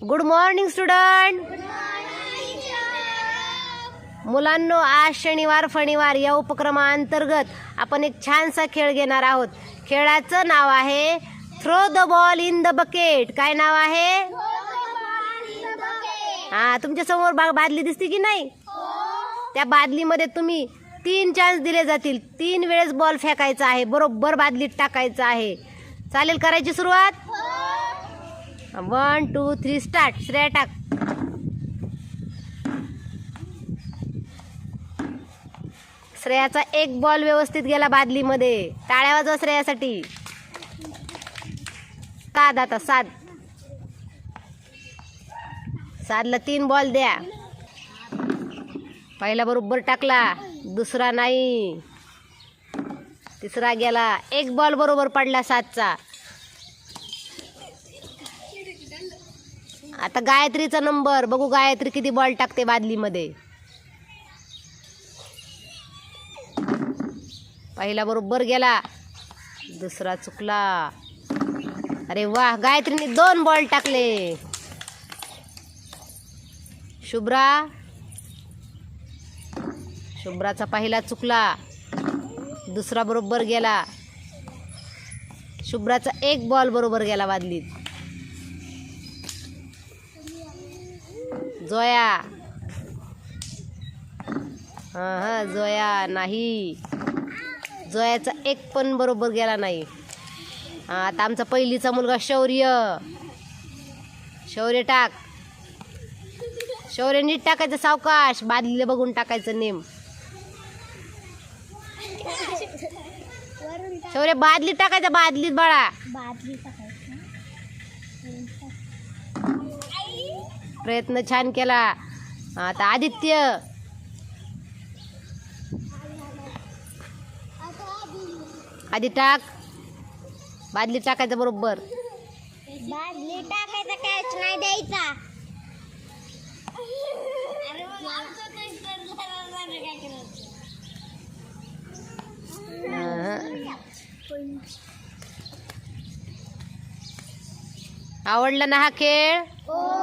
Good morning student मुलांनो आज शनिवार फणिवार या उपक्रमाअंतर्गत आपण एक छानसा खेळ घेणार आहोत. खेळाचं नाव आहे throw the ball in the bucket काय नाव आहे? हा तुमच्यासमोर बा बादली दिसते की नाही? त्या बादलीमध्ये तुम्ही तीन चान्स दिले जातील. तीन वेळेस बॉल फेकायचा आहे. बरोबर बादलीत टाकायचा आहे. चालेल करायची सुरुवात? One two three start Shreya टाक श्रेयाचा एक बॉल व्यवस्थित गेला बादलीमध्ये. टाळ्या वाजवा श्रेयासाठी. साध आता साध. साधला तीन बॉल द्या. पहिला बरोबर टाकला. दुसरा नाही. तिसरा गेला. एक बॉल बरोबर पडला सातचा. आता गायत्रीचा नंबर. बघू गायत्री किती बॉल टाकते बादलीमध्ये. पहिला बरोबर गेला. दुसरा चुकला. अरे वा गायत्रीने दोन बॉल टाकले. शुभ्रा. शुभ्राचा पहिला चुकला. दुसरा बरोबर गेला. शुभ्राचा एक बॉल बरोबर गेला बादलीत. जोया। हां हां जोया नाही. जोयाचा एक पण बरोबर गेला नाही. हां आता आमचा पहिलीचा मुलगा शौर्य. शौर्य टाक. शौर्य नीट टाकायचं सावकाश. बादलीला बघून टाकायचं नेम. शौर्य बादलीत टाकायचं बादलीत बाळा. बादली प्रयत्न छान केला. आता आदित्य. आधी टाक. बादली टाकायचं बरोबर. बादली टाकायचा कॅच नाही द्यायचा. आवडला ना हा खेळ? हो.